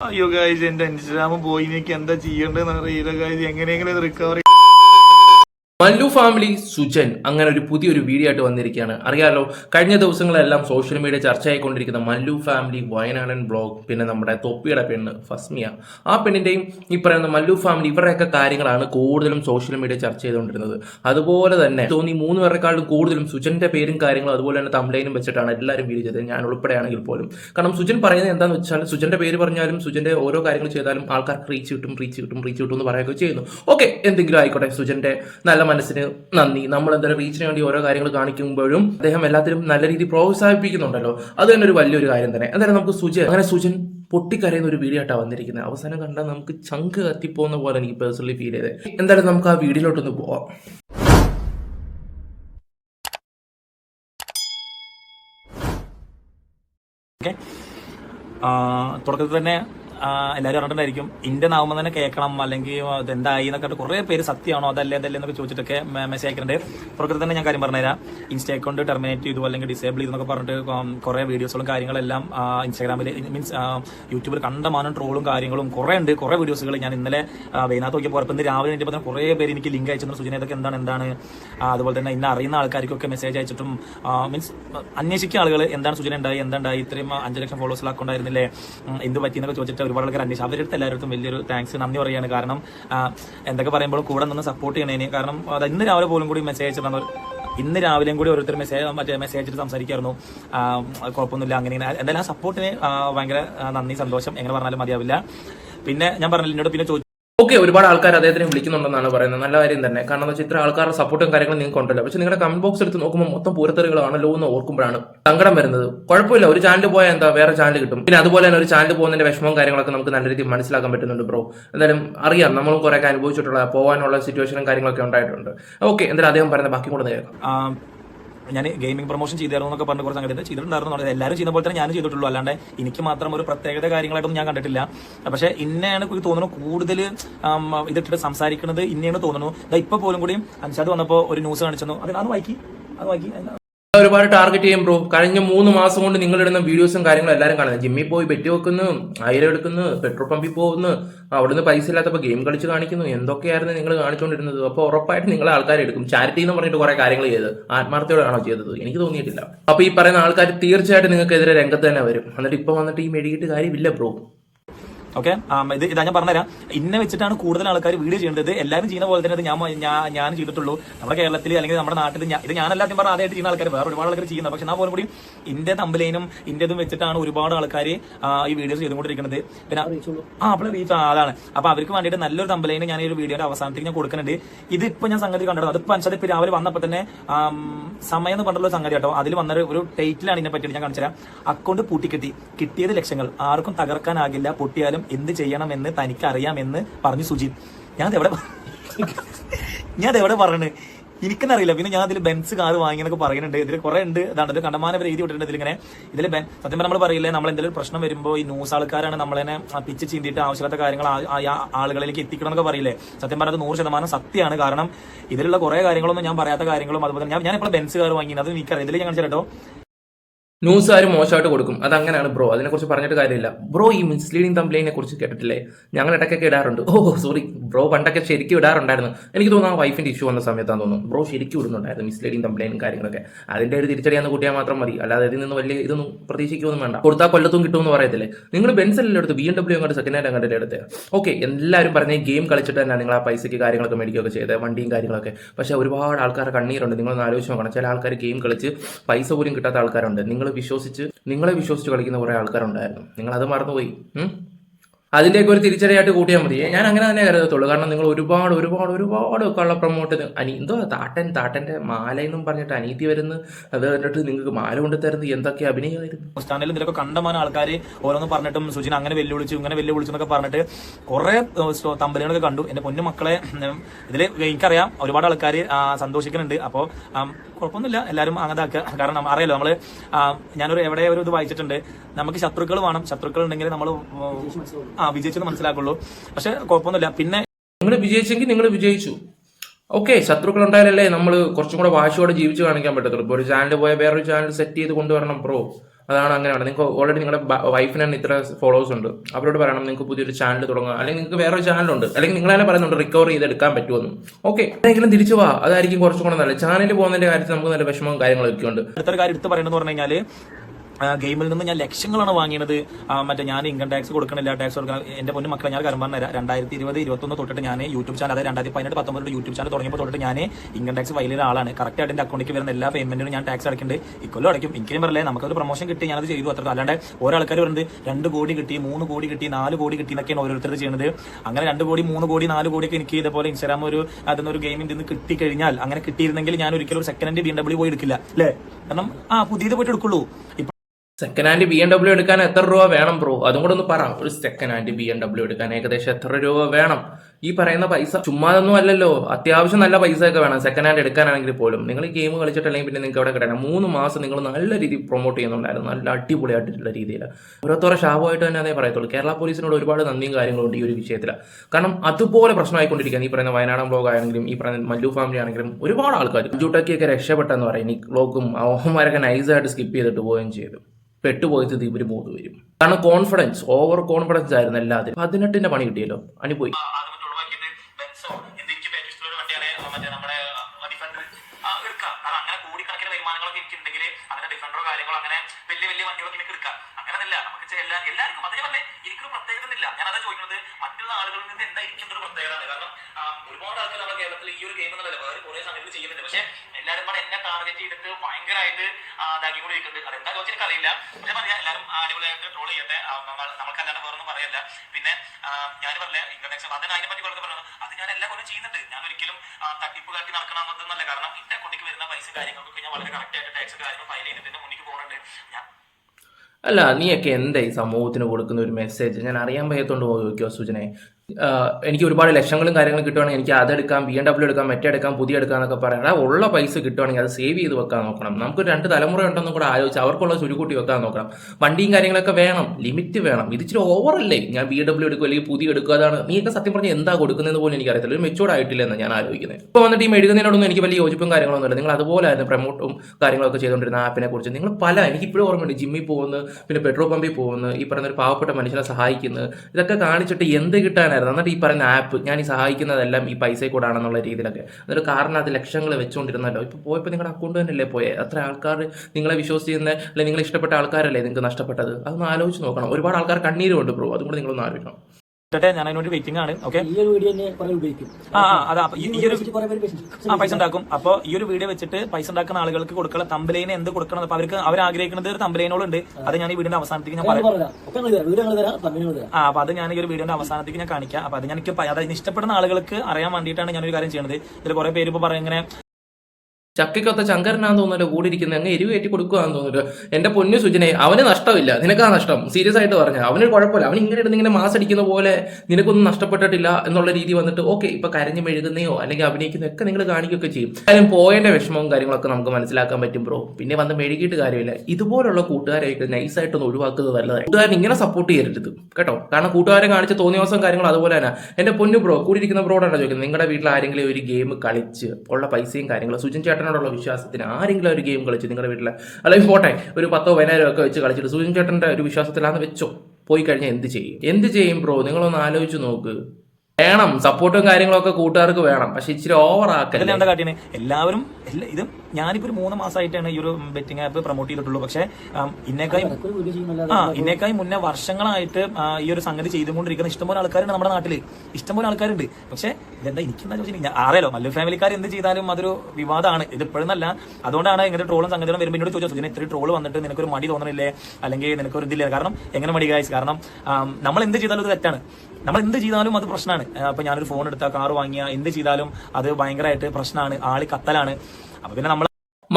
അയ്യോ ഗായ്സ് എന്റെ ഇൻസ്റ്റാഗ്രാം പോയി എനിക്ക് എന്താ ചെയ്യേണ്ടതെന്ന് അറിയില്ല ഗായ്സ് എങ്ങനെയെങ്കിലും റിക്കവറി മല്ലു ഫാമിലി സുജൻ അങ്ങനെ ഒരു പുതിയൊരു വീഡിയോ ആയിട്ട് വന്നിരിക്കുകയാണ്. അറിയാമല്ലോ കഴിഞ്ഞ ദിവസങ്ങളെല്ലാം സോഷ്യൽ മീഡിയ ചർച്ചയായിക്കൊണ്ടിരിക്കുന്ന മല്ലു ഫാമിലി വയനാടൻ ബ്ലോഗ് പിന്നെ നമ്മുടെ തൊപ്പിയുടെ പെണ്ണ് ഫസ്മിയ. ആ പെണ്ണിന്റെയും ഈ പറയുന്ന മല്ലു ഫാമിലി ഇവരുടെയൊക്കെ കാര്യങ്ങളാണ് കൂടുതലും സോഷ്യൽ മീഡിയ ചർച്ച ചെയ്തുകൊണ്ടിരുന്നത്. അതുപോലെ തന്നെ തോന്നി മൂന്ന് പേരെക്കാളും കൂടുതലും സുജന്റെ പേരും കാര്യങ്ങളും അതുപോലെ തന്നെ തംലൈനും വെച്ചിട്ടാണ് എല്ലാവരും വീഡിയോ ചെയ്തത്. ഞാൻ ഉൾപ്പെടെയാണെങ്കിൽ പോലും. കാരണം സുജൻ പറയുന്നത് എന്താണെന്ന് വെച്ചാൽ സുജന്റെ പേര് പറഞ്ഞാലും സുജന്റെ ഓരോ കാര്യങ്ങൾ ചെയ്താലും ആൾക്കാർക്ക് റീച്ച് കിട്ടും റീച്ച് കിട്ടും റീച്ച് കിട്ടും എന്ന് പറയുകയൊക്കെ ചെയ്യുന്നു. ഓക്കെ എന്തെങ്കിലും ആയിക്കോട്ടെ സുജന്റെ നല്ല മനസ്സിന് നന്ദി. നമ്മൾ എന്തായാലും റീച്ചിന് വേണ്ടി ഓരോ കാര്യങ്ങൾ കാണിക്കുമ്പോഴും അദ്ദേഹം എല്ലാത്തിലും നല്ല രീതിയിൽ പ്രോത്സാഹിപ്പിക്കുന്നുണ്ടല്ലോ. അത് തന്നെ ഒരു വലിയൊരു കാര്യം തന്നെ. എന്തായാലും നമുക്ക് സുജൻ അങ്ങനെ സുജൻ പൊട്ടിക്കരയുന്ന ഒരു വീഡിയോ ആയിട്ടാണ് വന്നിരിക്കുന്നത്. അവസാനം കണ്ടാൽ നമുക്ക് ചങ്ക് കത്തിപ്പോകുന്ന പോലെ എനിക്ക് പേഴ്സണലി ഫീൽ ചെയ്തത് എന്തായാലും നമുക്ക് ആ വീഡിയോയിലോട്ടൊന്ന് പോവാം. തുടക്കത്തിൽ തന്നെ എല്ലാവരും പറഞ്ഞിട്ടുണ്ടായിരിക്കും ഇന്ത്യൻ നാവുമ്പോൾ തന്നെ കേൾക്കണം അല്ലെങ്കിൽ എന്തായി എന്നൊക്കെ കുറേ പേര് സത്യമാണോ അതല്ലേ അതല്ലേ എന്നൊക്കെ ചോദിച്ചിട്ടൊക്കെ മെസ്സേജ് അയക്കുന്നുണ്ട്. പ്രകൃതി തന്നെ ഞാൻ കാര്യം പറഞ്ഞുതരാം. ഇൻസ്റ്റ അക്കൗണ്ട് ടെർമിനേറ്റ് ചെയ്തു അല്ലെങ്കിൽ ഡിസേബിൾ ചെയ്തു എന്നൊക്കെ പറഞ്ഞിട്ട് കുറേ വീഡിയോസുകളും കാര്യങ്ങളെല്ലാം ഇൻസ്റ്റാഗ്രാമിൽ മീൻസ് യൂട്യൂബിൽ കണ്ടമാനം ട്രോളും കാര്യങ്ങളും കുറേ ഉണ്ട്. കുറേ വീഡിയോസുകൾ ഞാൻ ഇന്നലെ വൈകുന്നേരത്ത് നോക്കിയപ്പോൾ ഇന്ന് രാവിലെ എനിക്ക് പറഞ്ഞാൽ കുറെ പേര് എനിക്ക് ലിങ്ക് അയച്ചു സൂചന ഇതൊക്കെ എന്താണ് എന്താണ്? അതുപോലെ തന്നെ ഇന്ന് അറിയുന്ന ആൾക്കാർക്കൊക്കെ മെസ്സേജ് അയച്ചിട്ടും മീൻസ് അന്വേഷിക്കുന്ന ആളുകൾ എന്താണ് സുജന ഉണ്ടായി എന്താണ്ടായി ഇത്രയും അഞ്ച് ലക്ഷം ഫോളോവേഴ്സിൽ അക്കൗണ്ട് ആയിരുന്നില്ലേ എന്ത് പറ്റിയെന്നൊക്കെ ചോദിച്ചിട്ട് ഒരുപാട് ആൾക്കാർ അന്വേഷിച്ചു. അവരുടെ അടുത്ത് വലിയൊരു താങ്ക്സ് നന്ദി പറയുകയാണ്. കാരണം എന്തൊക്കെ പറയുമ്പോൾ കൂടെ നിന്ന് സപ്പോർട്ട് ചെയ്യണേന് കാരണം അത് ഇന്ന് രാവിലെ പോലും കൂടി മെസ്സേജ് അയച്ചിട്ടുണ്ട്. ഇന്ന് രാവിലെയും കൂടി ഓരോരുത്തർ മെസ്സേജ് മറ്റേ മെസ്സേജ് അയച്ചിട്ട് സംസാരിക്കായിരുന്നു. കുഴപ്പമൊന്നുമില്ല അങ്ങനെ എന്തായാലും ആ സപ്പോർട്ടിന് ഭയങ്കര നന്ദി സന്തോഷം. എങ്ങനെ പറഞ്ഞാലും മതിയാവില്ല. പിന്നെ ഞാൻ പറഞ്ഞില്ല എന്നോട് പിന്നെ ചോദിച്ചു ഓക്കെ ഒരുപാട് ആൾക്കാർ അദ്ദേഹത്തിനെ വിളിക്കുന്നുണ്ടെന്നാണ് പറയുന്നത്. നല്ല കാര്യം തന്നെ. കാരണം എന്താ വെച്ചാൽ ഇത്ര ആൾക്കാരുടെ സപ്പോർട്ടും കാര്യങ്ങളും നിങ്ങൾക്ക് ഉണ്ടല്ലോ. പക്ഷെ നിങ്ങളുടെ കമന്റ് ബോക്സ് എടുത്ത് നോക്കുമ്പോൾ മൊത്തം പൂരത്തെറികളാണല്ലോ എന്ന് ഓർക്കുമ്പോഴാണ് സങ്കടം വരുന്നത്. കുഴപ്പമില്ല ഒരു ചാനൽ പോയാൽ എന്താ വേറെ ചാനൽ കിട്ടും. പിന്നെ അതുപോലെ തന്നെ ഒരു ചാനൽ പോകുന്നതിന്റെ വിഷമവും കാര്യങ്ങളൊക്കെ നമുക്ക് നല്ല രീതിയിൽ മനസ്സിലാക്കാൻ പറ്റുന്നുണ്ട് ബ്രോ എന്തായാലും അറിയാം നമ്മൾ കുറെ അനുഭവിച്ചിട്ടുള്ള പോകാനുള്ള സിറ്റുവേഷനും കാര്യങ്ങളൊക്കെ ഉണ്ടായിട്ടുണ്ട്. ഓക്കെ എന്തായാലും അദ്ദേഹം പറയുന്ന ബാക്കി കൂടെ കേൾക്കാം. ഞാൻ ഗെയിമിംഗ് പ്രൊമോഷൻ ചെയ്തായിരുന്നു എന്നൊക്കെ പറഞ്ഞ കുറച്ച് സംഗതി ചെയ്തിട്ടുണ്ടായിരുന്നു എല്ലാവരും ചെയ്യുന്ന പോലെ തന്നെ ഞാനും ചെയ്തിട്ടുള്ളൂ. അല്ലാണ്ട് എനിക്ക് മാത്രം ഒരു പ്രത്യേകത കാര്യങ്ങളായിട്ടൊന്നും ഞാൻ കണ്ടിട്ടില്ല. പക്ഷേ ഇന്നെയാണ് എനിക്ക് തോന്നുന്നു കൂടുതൽ ഇതിട്ടിട്ട് സംസാരിക്കുന്നത് ഇന്നെയാണ് തോന്നുന്നു. ഇപ്പോൾ ഇപ്പൊ പോലും കൂടി അൻഷാദ് വന്നപ്പോൾ ഒരു ന്യൂസ് കാണിച്ചു അത് അത് വായിക്കി. അത് വായിക്കി. ഒരുപാട് ടാർഗറ്റ് ചെയ്യും ബ്രോ കഴിഞ്ഞ മൂന്ന് മാസം കൊണ്ട് നിങ്ങൾ ഇടുന്ന വീഡിയോസും കാര്യങ്ങളും എല്ലാവരും കാണുന്നത്. ജിമ്മിൽ പോയി ബെറ്റ് വെക്കുന്നു അയില എടുക്കുന്നു പെട്രോൾ പമ്പിൽ പോകുന്നു അവിടുന്ന് പൈസ ഇല്ലാത്തപ്പോൾ ഗെയിം കളിച്ച് കാണിക്കുന്നു. എന്തൊക്കെയായിരുന്നു നിങ്ങൾ കാണിച്ചുകൊണ്ടിരുന്നത് അപ്പോൾ ഉറപ്പായിട്ട് നിങ്ങളെ ആൾക്കാർ എടുക്കും. ചാരിറ്റി എന്ന് പറഞ്ഞിട്ട് കുറെ കാര്യങ്ങൾ ചെയ്ത് ആത്മാർത്ഥയോടാണോ ചെയ്തത്? എനിക്ക് തോന്നിയിട്ടില്ല. അപ്പോൾ ഈ പറയുന്ന ആൾക്കാർ തീർച്ചയായിട്ടും നിങ്ങൾക്കെതിരെ രംഗത്ത് തന്നെ വരും. എന്നിട്ട് ഇപ്പോൾ വന്നിട്ട് ഈ മെഴുകിയിട്ട് കാര്യമില്ല ബ്രോ ഓക്കെ ഇത് ഇതാ ഞാൻ പറഞ്ഞുതരാം. ഇന്നെ വെച്ചിട്ടാണ് കൂടുതൽ ആൾക്കാർ വീഡിയോ ചെയ്യേണ്ടത്. എല്ലാവരും ചെയ്യുന്ന പോലെ തന്നെ ഇത് ഞാൻ ഞാൻ ഞാൻ ചെയ്തിട്ടുള്ളൂ. നമ്മുടെ കേരളത്തിൽ അല്ലെങ്കിൽ നമ്മുടെ നാട്ടിൽ ഇത് ഞാൻ എല്ലാത്തിനും പറഞ്ഞ ആദ്യമായിട്ട് ചെയ്യുന്ന ആൾക്കാർ വേറെ ഒരുപാട് ആൾക്കാർ ചെയ്യുന്നത് പക്ഷെ എന്നാൽ പോലും കൂടി ഇന്ത്യ തമ്പലേനും ഇന്ത്യതും വെച്ചിട്ടാണ് ഒരുപാട് ആൾക്കാർ ഈ വീഡിയോസ് ചെയ്തുകൊണ്ടിരിക്കുന്നത്. പിന്നെ ആ അപ്പോൾ റീച്ച് അതാണ്. അപ്പോൾ അവർക്ക് വേണ്ടിയിട്ട് നല്ലൊരു തമ്പലേന് ഞാൻ ഈ ഒരു വീഡിയോയുടെ അവസാനത്തിൽ ഞാൻ കൊടുക്കുന്നുണ്ട്. ഇതിപ്പോൾ ഇപ്പൊ ഞാൻ സംഗതി കണ്ടത്. അതിപ്പോൾ അനുസരിച്ച് ഇപ്പോൾ രാവിലെ വന്നപ്പോൾ തന്നെ സമയം എന്ന് പറഞ്ഞൊരു സംഗതി കേട്ടോ. അതിൽ വന്ന ഒരു ടൈറ്റിലാണ് ഇതിനെ പറ്റിയിട്ട് ഞാൻ കാണിച്ചുതരാം. അക്കൗണ്ട് പൂട്ടിക്കെട്ടി. കിട്ടിയത് ലക്ഷങ്ങൾ. ആർക്കും തകർക്കാനാകില്ല. പൊട്ടിയാലും എന്ത് ചെയ്യണമെന്ന് തനിക്ക് അറിയാമെന്ന് പറഞ്ഞു സുജിത് ഞാൻ എവിടെ ഞാൻ എവിടെ പറഞ്ഞു എനിക്കെന്നറിയില്ല. പിന്നെ ഞാൻ അതിൽ ബെൻസ് കാർ വാങ്ങിയെന്നൊക്കെ പറയുന്നുണ്ട്. ഇതിൽ കുറെ ഉണ്ട്. ഇതാണ് ഇത് കണ്ടമാനം എഴുതി വിട്ടിട്ടുണ്ട് ഇതിലിങ്ങനെ. ഇതിൽ ബെൻ സത്യം നമ്മൾ പറയില്ലേ നമ്മൾ എന്തെങ്കിലും പ്രശ്നം വരുമ്പോൾ ഈ ന്യൂസ് ആൾക്കാരാണ് നമ്മളെന്നെ പിച്ച് ചീന്തിയിട്ട് ആവശ്യമില്ലാത്ത കാര്യങ്ങൾ ആളുകളിലേക്ക് എത്തിക്കണം എന്നൊക്കെ പറയില്ലേ. സത്യം പറഞ്ഞത് നൂറ് ശതമാനം സത്യമാണ് കാരണം ഇതിലുള്ള കുറെ കാര്യങ്ങളൊന്നും ഞാൻ പറയാത്ത കാര്യങ്ങളും അതുപോലെ ഞാൻ ഞാൻ ഇപ്പോൾ ബെൻസ് കാർ വാങ്ങിയത്. അത് എനിക്കറിയാം. ഇതിൽ ഞാൻ കാണിച്ചു കേട്ടോ. ന്യൂസുകാർ മോശമായിട്ട് കൊടുക്കും. അത് അങ്ങനെയാണ് ബ്രോ അതിനെക്കുറിച്ച് പറഞ്ഞിട്ട് കാര്യമില്ല. ബ്രോ ഈ മിസ്ലീഡിംഗ് കംപ്ലൈനെ കുറിച്ച് കേട്ടിട്ടില്ലേ? ഞങ്ങൾ ഇടയ്ക്കൊക്കെ ഇടാറുണ്ട്. ഓ സോറി ബ്രോ പണ്ടൊക്കെ ശരിക്കും ഇടാറുണ്ടായിരുന്നു. എനിക്ക് തോന്നുന്നു ആ വൈഫിന്റെ ഇഷ്യൂ വന്ന സമയത്താന്ന് തോന്നുന്നു. ബ്രോ ശരിക്കും ഇടുന്നുണ്ടായിരുന്നു മിസ്ലീഡിംഗ് കംപ്ലൈനും കാര്യങ്ങളൊക്കെ. അതിന്റെ ഒരു തിരിച്ചടിയാന്ന് കൂട്ടിയാൽ മാത്രം മതി. അല്ലാതെ ഇതിൽ നിന്ന് വലിയ ഇതൊന്നും പ്രതീക്ഷിക്കുകയൊന്നും വേണ്ട. കൊടുത്താൽ കൊല്ലത്തും കിട്ടുമെന്ന് പറയത്തില്ലേ? നിങ്ങൾ ബെൻസലല്ലേ എടുത്ത് ബി എം ഡബ്ല്യൂ അങ്ങോട്ട് സെക്കൻഡ് ഹാൻഡ് അങ്ങോട്ട് എടുത്ത്? ഓക്കെ എല്ലാവരും പറഞ്ഞ ഗെയിം കളിച്ചിട്ട് തന്നെ നിങ്ങൾ ആ പൈസയ്ക്ക് കാര്യങ്ങളൊക്കെ മേടിക്കുകയൊക്കെ ചെയ്ത് വണ്ടിയും കാര്യങ്ങളൊക്കെ. പക്ഷേ ഒരുപാട് ആൾക്കാർ കണ്ണീരുണ്ട്. നിങ്ങളൊന്ന് ആലോചിച്ച് നോക്കണം. ചില ആൾക്കാർ ഗെയിം കളിച്ച് പൈസ പോലും കിട്ടാത്ത ആൾക്കാരുണ്ട്. നിങ്ങൾ വിശ്വസിച്ച് നിങ്ങളെ വിശ്വസിച്ച് കളിക്കുന്ന കുറേ ആൾക്കാരുണ്ടായിരുന്നു നിങ്ങൾ അത് മറന്നുപോയി? അതിന്റെയൊക്കെ ഒരു തിരിച്ചടിയായിട്ട് കൂട്ടിയാൽ മതി. ഞാൻ അങ്ങനെ തന്നെ കരുതത്തുള്ളൂ. കാരണം നിങ്ങൾ ഒരുപാട് ഒരുപാട് ഒരുപാട് കള്ള പ്രൊമോട്ട് അനി എന്തോ താട്ടൻ താട്ടന്റെ മാലയെന്നും പറഞ്ഞിട്ട് അനീതി വരുന്നു. അത് കണ്ടിട്ട് നിങ്ങൾക്ക് മാല കൊണ്ട് തരുന്നത് എന്തൊക്കെ അഭിനയമായിരുന്നു. സ്റ്റാൻഡിൽ ഇതിലൊക്കെ കണ്ടമാനം ആൾക്കാർ ഓരോന്ന് പറഞ്ഞിട്ടും സുജിൻ അങ്ങനെ വെല്ലുവിളിച്ചു ഇങ്ങനെ വെല്ലുവിളിച്ചു എന്നൊക്കെ പറഞ്ഞിട്ട് കുറേ തമ്പലുകളൊക്കെ കണ്ടു. എന്റെ പൊന്നു മക്കളെ ഇതിൽ എനിക്കറിയാം ഒരുപാട് ആൾക്കാർ സന്തോഷിക്കുന്നുണ്ട്. അപ്പോൾ കുഴപ്പമൊന്നുമില്ല. എല്ലാവരും അങ്ങനെ ആക്കുക കാരണം അറിയാലോ നമ്മൾ ഞാനൊരു എവിടെ ഒരു ഇത് വായിച്ചിട്ടുണ്ട്. നമുക്ക് ശത്രുക്കൾ വേണം. ശത്രുക്കൾ ഉണ്ടെങ്കിൽ നമ്മൾ ആ വിജയിച്ചെന്ന് മനസ്സിലാക്കുള്ളൂ. പക്ഷെ കുഴപ്പമൊന്നുമില്ല. പിന്നെ നിങ്ങൾ വിജയിച്ചെങ്കിൽ നിങ്ങൾ വിജയിച്ചു. ഓക്കെ ശത്രുക്കൾ ഉണ്ടായാലല്ലേ നമ്മൾ കുറച്ചും കൂടെ വാശിയോടെ ജീവിച്ച് കാണിക്കാൻ പറ്റത്തുള്ളൂ. ഇപ്പോൾ ഒരു ചാനൽ പോയ വേറൊരു ചാനൽ സെറ്റ് ചെയ്ത് കൊണ്ടുവരണം ബ്രോ അതാണ് അങ്ങനെയാണ്. നിങ്ങൾക്ക് ഓൾറെഡി നിങ്ങളുടെ വൈഫിന് തന്നെ ഇത്ര ഫോളോവേഴ്സ് ഉണ്ട്. അവരോട് പറയണം നിങ്ങൾക്ക് പുതിയൊരു ചാനൽ തുടങ്ങുക അല്ലെങ്കിൽ നിങ്ങൾക്ക് വേറൊരു ചാനലുണ്ട് അല്ലെങ്കിൽ നിങ്ങൾ തന്നെ പറയുന്നുണ്ട് റിക്കവർ ചെയ്തെടുക്കാൻ പറ്റുമെന്ന്. ഓക്കെ എന്തെങ്കിലും തിരിച്ചു പോവാ അതായിരിക്കും കുറച്ചും കൂടെ നല്ലത്. ചാനലിൽ പോകുന്നതിന്റെ കാര്യത്തിൽ നമുക്ക് നല്ല വിഷമവും കാര്യങ്ങളൊക്കെ ഉണ്ട് അടുത്തൊരു കാര്യം എടുത്ത് പറയുന്നത് പറഞ്ഞു കഴിഞ്ഞാൽ ആ, ഗെയിമിൽ നിന്ന് ഞാൻ ലക്ഷങ്ങളാണ് വാങ്ങിയത്. മറ്റേ ഞാൻ ഇൻകം ടാക്സ് കൊടുക്കണില്ല ടാക്സ് കൊടുക്കണം എന്റെ പൊന്നു മക്കളെ ഞാൻ കാര്യം പറഞ്ഞുതരാം രണ്ടായിരത്തി ഇരുപത് ഇരുപത്തൊന്ന് തൊട്ടിട്ട് ഞാൻ യൂട്യൂബ് ചാനൽ അതായത് രണ്ടായിരത്തി പതിനെട്ട് പത്തൊമ്പത് യൂട്യൂബ് ചാനൽ തുടങ്ങിയപ്പോൾ തൊട്ടിട്ട് ഞാൻ ഇൻകം ടാക്സ് വലിയ ആളാണ്. കറക്റ്റ് ആയിട്ട് എന്റെ അക്കൗണ്ടിലേക്ക് വരുന്ന എല്ലാ പേയ്മെന്റിനും ഞാൻ ടാക്സ് അടയ്ക്കുന്നുണ്ട്. ഇക്കൊല്ലം അടയ്ക്കും. എനിക്കും നമുക്ക് നമുക്കൊരു പ്രൊമോഷൻ കിട്ടി ഞാനത് ചെയ്തു അത്ര അല്ലാണ്ട് ഓരോ ആൾക്കാർ പറയുന്നത് രണ്ട് കോടി കിട്ടി മൂന്ന് കോടി കിട്ടി നാല് കോടി കിട്ടി എന്നൊക്കെയാണ് ഓരോരുത്തർ ചെയ്യുന്നത് അങ്ങനെ രണ്ട് കോടി മൂന്ന് കോടി നാല് കോടിയൊക്കെ എനിക്ക് ഇതേപോലെ ഇൻസ്റ്റാഗ്രാം ഒരു അതിന് ഒരു ഗെയിമിൽ നിന്ന് കിട്ടി കഴിഞ്ഞാൽ അങ്ങനെ കിട്ടിയിരുന്നെങ്കിൽ ഞാൻ ഒരിക്കലും ഒരു സെക്കൻഡ് ബി ഡബ്ല്യൂ പോയി എടുക്കില്ല. അല്ലേ? കാരണം ആ പുതിയത് പോയിട്ട് എടുക്കുള്ളൂ. Second hand B M W എടുക്കാൻ എത്ര രൂപ വേണം ബ്രോ അതും കൂടെ ഒന്ന് പറ. ഒരു second hand B M W എടുക്കാൻ ഏകദേശം എത്ര രൂപ വേണം? ഈ പറയുന്ന പൈസ ചുമ്മാതൊന്നും അല്ലല്ലോ. അത്യാവശ്യം നല്ല പൈസ ഒക്കെ വേണം. സെക്കൻഡ് ഹാൻഡ് എടുക്കാനാണെങ്കിൽ പോലും. നിങ്ങൾ ഈ ഗെയിം കളിച്ചിട്ടല്ലെങ്കിൽ പിന്നെ നിങ്ങൾക്ക് അവിടെ കിട്ടണം മൂന്ന് മാസം നിങ്ങൾ നല്ല രീതിയിൽ പ്രൊമോട്ട് ചെയ്യുന്നുണ്ടായിരുന്നു. നല്ല അടിപൊളിയായിട്ടുള്ള രീതിയിൽ. ഓരോരുത്തരെ ശാപമായിട്ട് തന്നെ അതേ പറയത്തുള്ളൂ. കേരള പോലീസിനോട് ഒരുപാട് നന്ദിയും കാര്യങ്ങളും ഉണ്ട് ഈ ഒരു വിഷയത്തിൽ കാരണം അതുപോലെ പ്രശ്നമായിക്കൊണ്ടിരിക്കുകയാണ്. ഈ പറയുന്ന വയനാടൻ ബ്ലോഗ് ആണെങ്കിലും ഈ പറയുന്ന മല്ലു ഫാമിലി ആണെങ്കിലും ഒരുപാട് ആൾക്കാർ ജൂട്ടക്കിയൊക്കെ രക്ഷപ്പെട്ടെന്ന് പറയും. ഈ ബ്ലോഗും അവന്മാരൊക്കെ നൈസായിട്ട് സ്കിപ്പ് ചെയ്തിട്ട് പോവുകയും ചെയ്തു. പെട്ടുപോയത് ഇവർ മൂന്ന് പേരും. കാരണം കോൺഫിഡൻസ് ഓവർ കോൺഫിഡൻസ് ആയിരുന്നു എല്ലാത്തിനും. പതിനെട്ടിന്റെ പണി കിട്ടിയല്ലോ. അനുപോയി അത്. ഇല്ല ഞാൻ അതാ ചോദിക്കുന്നത് മറ്റുള്ള ആളുകളിൽ നിന്ന് എന്തായിരിക്കും ഒരു പ്രത്യേകതയാണ്? കാരണം ഒരുപാട് ആൾക്കാർ നമ്മുടെ കേരളത്തിൽ ഈ ഒരു ഗെയിം എന്നല്ല വേറെ കുറെ സമയത്ത് ചെയ്യുന്നുണ്ട്. പക്ഷെ എല്ലാവരും കൂടെ എന്നെ ടാർഗറ്റ് ചെയ്തിട്ട് ഭയങ്കരമായിട്ട് ഇതാക്കി കൂടി ഇരിക്കുന്നുണ്ട് അതെന്താ ചോദിച്ചാൽ എനിക്കറിയില്ല പക്ഷെ പറയാം എല്ലാവരും അടിപൊളിയായിട്ട് ട്രോൾ ചെയ്യട്ടെ. നമുക്കല്ലാണ്ട് വേറൊന്നും പറയല്ല. പിന്നെ ഞാൻ പറഞ്ഞില്ല ടാക്സ് അതിന് അതിനെ പറ്റി വളരെ പറഞ്ഞു അത് ഞാൻ എല്ലാ കൊല്ലം ചെയ്യുന്നുണ്ട്. ഞാൻ ഒരിക്കലും തട്ടിപ്പ് കാട്ടി നടക്കണമെന്നല്ല കാരണം എന്റെ കുട്ടിക്ക് വരുന്ന പൈസ കാര്യങ്ങൾക്കൊക്കെ ഞാൻ വളരെ കറക്റ്റ് ആയിട്ട് ടാക്സ് കാര്യങ്ങൾ ഫയൽ ചെയ്തിട്ട് മുന്നിലേക്ക് പോകുന്നുണ്ട് ഞാൻ അല്ല നീയൊക്കെ എന്താ ഈ സമൂഹത്തിന് കൊടുക്കുന്ന ഒരു മെസ്സേജ് ഞാൻ അറിയാൻ വയ്യത്തോണ്ട് പോയി? നോക്കിയോ ആഹ് എനിക്ക് ഒരുപാട് ലക്ഷങ്ങളും കാര്യങ്ങളും കിട്ടുവാണെങ്കിൽ എനിക്ക് അതെടുക്കാം ബി എം ഡബ്ല്യൂ എടുക്കാം മറ്റേ എടുക്കാം പുതിയ എടുക്കാം എന്നൊക്കെ പറയുന്നത് ഉള്ള പൈസ കിട്ടുവാണെങ്കിൽ അത് സേവ് ചെയ്ത് വെക്കാൻ നോക്കണം. നമുക്ക് രണ്ട് തലമുറ ഉണ്ടെന്നും കൂടെ ആലോചിച്ച് അവർക്കുള്ള ചുരുക്കൂട്ടി വെക്കാൻ നോക്കണം. വണ്ടിയും കാര്യങ്ങളൊക്കെ വേണം ലിമിറ്റ് വേണം. ഇത് ഇച്ചിരി ഓവറല്ലേ ഞാൻ ബി ഡബ്ല്യൂ എടുക്കും അല്ലെങ്കിൽ പുതിയ എടുക്കുക അതാണ്. നീയൊക്കെ സത്യം പറഞ്ഞാൽ എന്താ കൊടുക്കുന്നതെന്ന് പോലും എനിക്ക് അറിയത്തില്ല ഒരു മെച്ചൂർഡ് ആയിട്ടില്ല എന്ന് ഞാൻ ആലോചിക്കുന്നത്. ഇപ്പോൾ വന്നിട്ട് ടീം എഴുതുന്നതിനോടൊന്നും എനിക്ക് വലിയ യോജിപ്പും കാര്യങ്ങളൊന്നും ഇല്ല. നിങ്ങൾ അതുപോലെ ആയിരുന്നു പ്രൊമോട്ടും കാര്യങ്ങളൊക്കെ ചെയ്തുകൊണ്ടിരുന്ന ആപ്പിനെ കുറിച്ച്. നിങ്ങൾ പല എനിക്ക് ഇപ്പോഴും ഓർമ്മയുണ്ട് ജിമ്മിൽ പോകുന്നു പിന്നെ പെട്രോൾ പമ്പിൽ പോകുന്നു ഈ പറയുന്ന ഒരു പാവപ്പെട്ട മനുഷ്യനെ സഹായിക്കുന്നു. ഇതൊക്കെ കാണിച്ചിട്ട് എന്ത് കിട്ടാനായിരുന്നു എന്നിട്ട് ഈ പറയുന്ന ആപ്പ് ഞാൻ ഈ സഹായിക്കുന്നതെല്ലാം ഈ പൈസ കൂടാണെന്നുള്ള രീതിയിലൊക്കെ. എന്നിട്ട് കാരണം അത് ലക്ഷങ്ങൾ വെച്ചുകൊണ്ടിരുന്നല്ലോ ഇപ്പോൾ പോയപ്പോൾ നിങ്ങളുടെ അക്കൗണ്ട് തന്നെയല്ലേ പോയെ? അത്ര ആൾക്കാർ നിങ്ങളെ വിശ്വസിക്കുന്ന അല്ലെങ്കിൽ നിങ്ങൾ ഇഷ്ടപ്പെട്ട ആൾക്കാരല്ലേ നിങ്ങൾക്ക് നഷ്ടപ്പെട്ടത്? അതൊന്ന് ആലോചിച്ച് നോക്കണം. ഒരുപാട് ആൾക്കാർ കണ്ണീരുമുണ്ട് പ്രോ അതും കൂടി നിങ്ങളൊന്ന് ആലോചിക്കണം. ഇട്ടട്ടെ ഞാൻ അതിനോട് വെയിറ്റിംഗ് ആണ് ഓക്കെ ഈ ഒരു വീഡിയോ തന്നെ കുറെ ഉപയോഗിക്കും. ആ അതാ ഈ ഒരു ആ പൈസ ഉണ്ടാക്കും. അപ്പൊ ഈ ഒരു വീഡിയോ വെച്ചിട്ട് പൈസ ഉണ്ടാക്കുന്ന ആളുകൾക്ക് കൊടുക്കുന്ന തമ്പലൈന് എന്ത് കൊടുക്കണം അപ്പൊ അവർക്ക് അവർ ആഗ്രഹിക്കുന്നത് ഒരു തമ്പലൈനോളുണ്ട് അത് ഞാൻ ഈ വീടിന്റെ അവസാനത്തേക്ക് ഞാൻ പറയാം. ആ അപ്പൊ അത് ഞാൻ ഈ ഒരു വീഡിയോന്റെ അവസാനത്തേക്ക് ഞാൻ കാണിക്കാം. അപ്പൊ അത് ഞാൻ അതായത് ഇഷ്ടപ്പെടുന്ന ആളുകൾക്ക് അറിയാൻ വേണ്ടിയിട്ടാണ് ഞാൻ ഒരു കാര്യം ചെയ്യുന്നത് ഇതിൽ കുറെ പേര് ഇപ്പൊ പറയും ഇങ്ങനെ ചക്കയ്ക്കൊത്ത ചങ്കരനാന്ന് തോന്നുന്നല്ലോ കൂടിയിരിക്കുന്നത് അങ്ങ് എരിവ് കയറ്റി കൊടുക്കുകയെന്ന് തോന്നുന്നു എന്റെ പൊന്നു സുജനെ അവന് നഷ്ടമില്ല. നിനക്കാ നഷ്ടം. സീരിയസ് ആയിട്ട് പറഞ്ഞു. അവന് കുഴപ്പമില്ല. അവൻ ഇങ്ങനെ ഇരുന്ന് ഇങ്ങനെ മാസ് അടിക്കുന്ന പോലെ നിനക്കൊന്നും നഷ്ടപ്പെട്ടിട്ടില്ല എന്നുള്ള രീതി വന്നിട്ട് ഓക്കെ ഇപ്പൊ കരഞ്ഞു മെഴുകുന്നയോ അല്ലെങ്കിൽ അഭിനയിക്കുന്നൊക്കെ നിങ്ങൾ കാണിക്കുകയൊക്കെ ചെയ്യും. എന്തായാലും പോയതിന്റെ വിഷമവും കാര്യങ്ങളൊക്കെ നമുക്ക് മനസ്സിലാക്കാൻ പറ്റും ബ്രോ പിന്നെ വന്ന് മെഴുകിയിട്ട് കാര്യമില്ല. ഇതുപോലുള്ള കൂട്ടുകാരെയൊക്കെ നൈസായിട്ടൊന്ന് ഒഴിവാക്കുന്നത് നല്ലതാണ്. കൂട്ടുകാരൻ ഇങ്ങനെ സപ്പോർട്ട് ചെയ്യരുത് കേട്ടോ? കാരണം കൂട്ടുകാരെ കാണിച്ച ദിവസം കാര്യങ്ങൾ അതുപോലെ തന്നെ. എന്റെ പൊന്നു ബ്രോ കൂടിയിരിക്കുന്ന ബ്രോഡാണ് ചോദിക്കുന്നത് നിങ്ങളുടെ വീട്ടിൽ ആരെങ്കിലും ഒരു ഗെയിം കളിച്ച് ഉള്ള പൈസയും കാര്യങ്ങളും സുജിൻ ചേട്ടനോടുള്ള വിശ്വാസത്തിന് ആരെങ്കിലും ഒരു ഗെയിം കളിച്ച് നിങ്ങളുടെ വീട്ടിൽ അല്ലെങ്കിൽ പോട്ടെ ഒരു പത്തോ പതിനായിരം ഒക്കെ വെച്ച് കളിച്ചിട്ട് സുജിൻ ചേട്ടന്റെ ഒരു വിശ്വാസത്തിലാന്ന് വെച്ചോ പോയി കഴിഞ്ഞാൽ എന്ത് ചെയ്യും? എന്ത് ചെയ്യും ബ്രോ നിങ്ങളൊന്ന് ആലോചിച്ച് നോക്ക്. വേണം. സപ്പോർട്ടും കാര്യങ്ങളൊക്കെ കൂട്ടുകാർക്ക് വേണം. പക്ഷെ ഇച്ചിരി ഓവർ ആക്കല്ലേ? എന്താ കാട്ടിയാണ് എല്ലാവരും എല്ലാ- ഇത് ഞാനിപ്പോ ഒരു മൂന്ന് മാസമായിട്ടാണ് ഈ ഒരു ബെറ്റിംഗ് ആപ്പ് പ്രൊമോട്ട് ചെയ്തിട്ടുള്ളൂ. പക്ഷേ ഇന്നേക്കായും ആ ഇന്നേക്കായി മുന്നേ വർഷങ്ങളായിട്ട് ഈ ഒരു സംഗതി ചെയ്തുകൊണ്ടിരിക്കുന്ന ഇഷ്ടംപോലെ ആൾക്കാരുണ്ട് നമ്മുടെ നാട്ടിൽ. ഇഷ്ടംപോലെ ആൾക്കാരുണ്ട്. പക്ഷെ ഇതെന്താ എനിക്കെന്താ ചോദിച്ചാൽ അറിയാലോ മല്ലു ഫാമിലിക്കാർ എന്ത് ചെയ്താലും അതൊരു വിവാദമാണ്. ഇത് ഇപ്പോഴെന്നല്ല അതുകൊണ്ടാണ് ഇങ്ങനെ ട്രോളും സംഗതികളും വരുമ്പോൾ എന്നോട് ചോദിച്ചു ഇങ്ങനെ ഇത്ര ട്രോൾ വന്നിട്ട് നിനക്കൊരു മടി തോന്നണില്ലേ? അല്ലെങ്കിൽ നിനക്കൊരു ഇതില്ല? കാരണം എങ്ങനെ മടി കായ്സ് കാരണം നമ്മൾ എന്ത് ചെയ്താലും ഇത് തെറ്റാണ്. നമ്മൾ എന്ത് ചെയ്താലും അത് പ്രശ്നമാണ് അപ്പൊ ഞാനൊരു ഫോൺ എടുത്താൽ കാർ വാങ്ങിയ എന്ത് ചെയ്താലും അത് ഭയങ്കരമായിട്ട് പ്രശ്നമാണ് ആളി കത്തലാണ്. അപ്പൊ പിന്നെ നമ്മൾ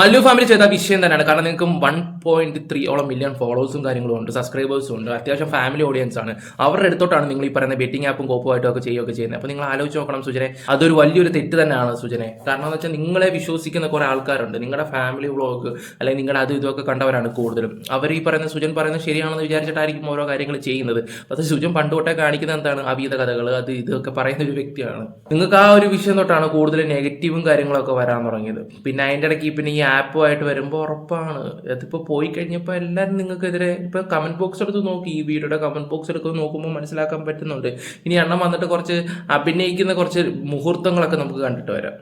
മല്ലു ഫാമിലി ചെയ്ത വിഷയം തന്നെയാണ്. കാരണം നിങ്ങൾക്ക് വൺ പോയിന്റ് ത്രീ ഓളം മില്യൺ ഫോളോവേഴ്സും കാര്യങ്ങളും ഉണ്ട് സബ്സ്ക്രൈബേഴ്സും ഉണ്ട് അത്യാവശ്യം ഫാമിലി ഓഡിയൻസ് ആണ്. അവരുടെ അടുത്തോട്ടാണ് നിങ്ങൾ ഈ പറയുന്ന ബെറ്റിംഗ് ആപ്പും കോപ്പുമായിട്ടും ഒക്കെ ചെയ്യുകയൊക്കെ ചെയ്യുന്നത്. അപ്പോൾ നിങ്ങൾ ആലോചിച്ച് നോക്കണം സുജനെ അതൊരു വലിയൊരു തെറ്റ് തന്നെയാണ് സുജനെ. കാരണം എന്ന് വെച്ചാൽ നിങ്ങളെ വിശ്വസിക്കുന്ന കുറെ ആൾക്കാരുണ്ട്. നിങ്ങളുടെ ഫാമിലി വ്ളോഗ് അല്ലെങ്കിൽ നിങ്ങളുടെ അത് ഇതൊക്കെ കണ്ടവരാണ് കൂടുതലും. അവർ ഈ പറയുന്ന സുജൻ പറയുന്നത് ശരിയാണെന്ന് വിചാരിച്ചിട്ടായിരിക്കും ഓരോ കാര്യങ്ങൾ ചെയ്യുന്നത്. പക്ഷേ സുജൻ പണ്ട് കാണിക്കുന്നത് എന്താണ്? അവീത കഥകൾ അത് ഇതൊക്കെ പറയുന്ന ഒരു വ്യക്തിയാണ്. നിങ്ങൾക്ക് ആ ഒരു വിഷയം തൊട്ടാണ് കൂടുതൽ നെഗറ്റീവും കാര്യങ്ങളൊക്കെ വരാൻ തുടങ്ങിയത്. പിന്നെ അതിന്റെ ഇടയ്ക്ക് പിന്നെ ഈ ആപ്പുമായിട്ട് വരുമ്പോൾ ഉറപ്പാണ്. അതിപ്പോൾ പോയി കഴിഞ്ഞപ്പോൾ എല്ലാവരും നിങ്ങൾക്കെതിരെ ഇപ്പോൾ കമന്റ് ബോക്സ് എടുത്ത് നോക്കി. ഈ വീഡിയോയുടെ കമന്റ് ബോക്സ് എടുത്ത് നോക്കുമ്പോൾ മനസ്സിലാക്കാൻ പറ്റുന്നുണ്ട്. ഇനി എണ്ണം വന്നിട്ട് കുറച്ച് അഭിനയിക്കുന്ന കുറച്ച് മുഹൂർത്തങ്ങളൊക്കെ നമുക്ക് കണ്ടിട്ട് വരാം.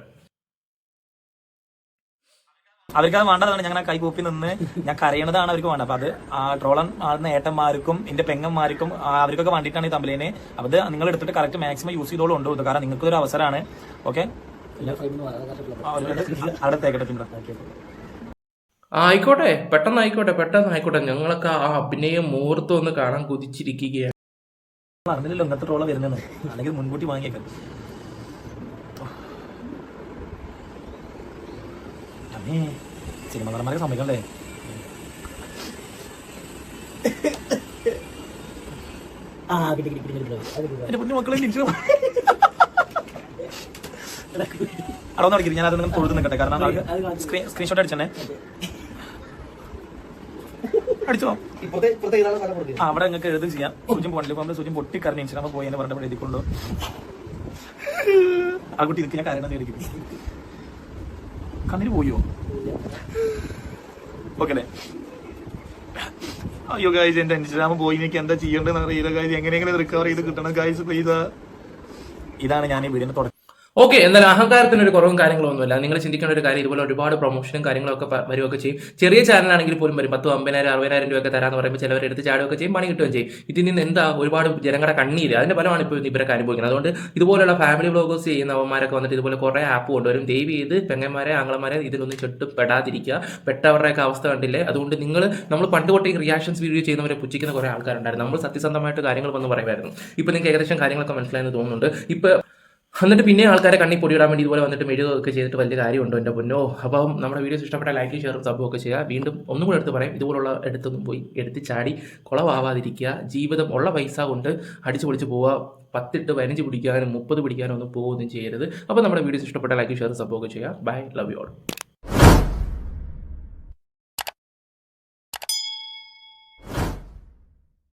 അവർക്ക് അത് വേണ്ടതാണ്. ഞങ്ങൾ കൈ കൂപ്പി നിന്ന് ഞാൻ കരയണതാണ് അവർക്ക് വേണ്ടത്. അപ്പൊ അത് ആ ട്രോളൻ ആടുന്ന ഏട്ടന്മാർക്കും എന്റെ പെങ്ങന്മാർക്കും അവർക്കൊക്കെ വേണ്ടിയിട്ടാണ് ഈ തമ്പലേനെ അത് നിങ്ങൾ എടുത്തിട്ട് കറക്റ്റ് മാക്സിമം യൂസ് ചെയ്തോളൂ. ഉണ്ടോ? കാരണം നിങ്ങൾക്കൊരു അവസരമാണ്. ഓക്കെ ആയിക്കോട്ടെ പെട്ടെന്ന് ആയിക്കോട്ടെ പെട്ടെന്ന് ആയിക്കോട്ടെ. ഞങ്ങളൊക്കെ ആ അഭിനയം മുഹൂർത്തം ഒന്ന് കാണാൻ കുതിച്ചിരിക്കുകയാണ്. അറിഞ്ഞില്ലല്ലോ ഇങ്ങനത്തെ ട്രോള വരുന്നത് അല്ലെങ്കിൽ മുൻകൂട്ടി വാങ്ങിയേക്കാം. സിനിമ നടന്മാരെ സമ്മതിക്കണ്ടേ? ആ കിട്ടി കിട്ടി കിട്ടി കിട്ടി. മക്കളെ തിരിച്ചു അവിടെ നടക്കില്ല ഞാൻ അതൊന്നും തൊഴുത് നിൽക്കട്ടെ. കാരണം സ്ക്രീൻ സ്ക്രീൻഷോട്ട് അടിച്ചേ അടിച്ചോ? ഇപ്പത്തെ ഇപ്പത്തെ ഇതാണ് ആ അവിടെ നിങ്ങൾക്ക് എഴുതും ചെയ്യാം. സൂചിയും പോണില്ല പോകുമ്പോൾ സൂചിയും പൊട്ടിക്കറിഞ്ഞ് ഇൻസ്റ്റാഗ്രാമിൽ പോയി എന്ന് പറഞ്ഞിട്ട് എഴുതിക്കൊണ്ടു ആ കുട്ടി ഞാൻ കരയണം എഴുതിക്കും കണ്ണിന് പോയോ? ഓക്കെ അല്ലേ? അയ്യോ ഗായ്സ് എന്റെ ഇൻസ്റ്റാഗ്രാം പോയി എനിക്ക് എന്താ ചെയ്യേണ്ടതെന്ന് അറിയില്ല ഗായ്സ് എങ്ങനെയെങ്കിലും റിക്കവർ ചെയ്ത് കിട്ടണം ഗായ്സ് പ്ലീസ് ഇതാണ് ഞാൻ ഈ വീടിന്റെ തുടക്കം. ഓക്കെ എന്നാൽ അഹങ്കാരത്തിന് ഒരു കുറവും കാര്യങ്ങളൊന്നുമില്ല നിങ്ങൾ ചിന്തിക്കേണ്ട ഒരു കാര്യം ഇതുപോലെ ഒരുപാട് പ്രൊമോഷനും കാര്യങ്ങളൊക്കെ വരുവൊക്കെ ചെയ്യും. ചെറിയ ചാനലാണെങ്കിൽ പോലും വരും. പത്തും അമ്പതിനായിരം അറുപതിനായിരം രൂപയൊക്കെ തരാന്ന് പറയുമ്പോൾ ചിലവർ എടുത്ത് ചാടുകയൊക്കെ ചെയ്യും പണി കിട്ടുകയും ചെയ്യും. ഇതിൽ നിന്ന് എന്താ ഒരുപാട് ജനങ്ങളുടെ കണ്ണീര്? അതിന്റെ ഫലമാണ് ഇപ്പോൾ ഇവരൊക്കെ അനുഭവിക്കുന്നത്. അതുകൊണ്ട് ഇതുപോലുള്ള ഫാമിലി ബ്ലോഗേഴ്സ് ചെയ്യുന്ന അവന്മാരൊക്കെ വന്നിട്ട് ഇതുപോലെ കുറേ ആപ്പ് കൊണ്ടുവരും. ദയവ് ചെയ്ത് പെങ്ങന്മാരെ ആങ്ങളമാരെ ഇതിലൊന്നും ചെട്ട് പെടാതിരിക്കുക പെട്ടവരുടെയൊക്കെ അവസ്ഥ കണ്ടില്ലേ? അതുകൊണ്ട് നിങ്ങൾ നമ്മൾ പണ്ട് തൊട്ടേ റിയാക്ഷൻസ് വീഡിയോ ചെയ്യുന്നവരെ പുച്ഛിക്കുന്ന കുറേ ആൾക്കാരുണ്ടായിരുന്നു. നമ്മൾ സത്യസന്ധമായിട്ട് കാര്യങ്ങൾ വന്ന് പറയുമായിരുന്നു. ഇപ്പോൾ നിങ്ങൾക്ക് ഏകദേശം കാര്യങ്ങളൊക്കെ മനസ്സിലായെന്ന് തോന്നുന്നുണ്ട്. ഇപ്പോൾ എന്നിട്ട് പിന്നെ ആൾക്കാരെ കണ്ണി പൊടിയിടാൻ വേണ്ടി ഇതുപോലെ വന്നിട്ട് മെഴുകൊക്കെ ചെയ്തിട്ട് വലിയ കാര്യമുണ്ടോ എന്റെ പൊന്നോ? അപ്പം നമ്മുടെ വീഡിയോസ് ഇഷ്ടപ്പെട്ട ലൈക്ക് ഷെയറും സബ്ബും ഒക്കെ ചെയ്യുക. വീണ്ടും ഒന്നും കൂടെ എടുത്ത് പറയാം. ഇതുപോലുള്ള എടുത്തൊന്നും പോയി എടുത്ത് ചാടി കുളവാവാതിരിക്കുക. ജീവിതം ഉള്ള പൈസ കൊണ്ട് അടിച്ചു പൊളിച്ച് പോവുക. പത്തിട്ട് പതിനഞ്ച് പിടിക്കാനും മുപ്പത് പിടിക്കാനും ഒന്നും പോകുകയൊന്നും ചെയ്യരുത്. അപ്പോൾ നമ്മുടെ വീഡിയോസ് ഇഷ്ടപ്പെട്ട ലൈക്ക് ഷെയർ സബ്ബും ഒക്കെ ചെയ്യുക. Bye love you all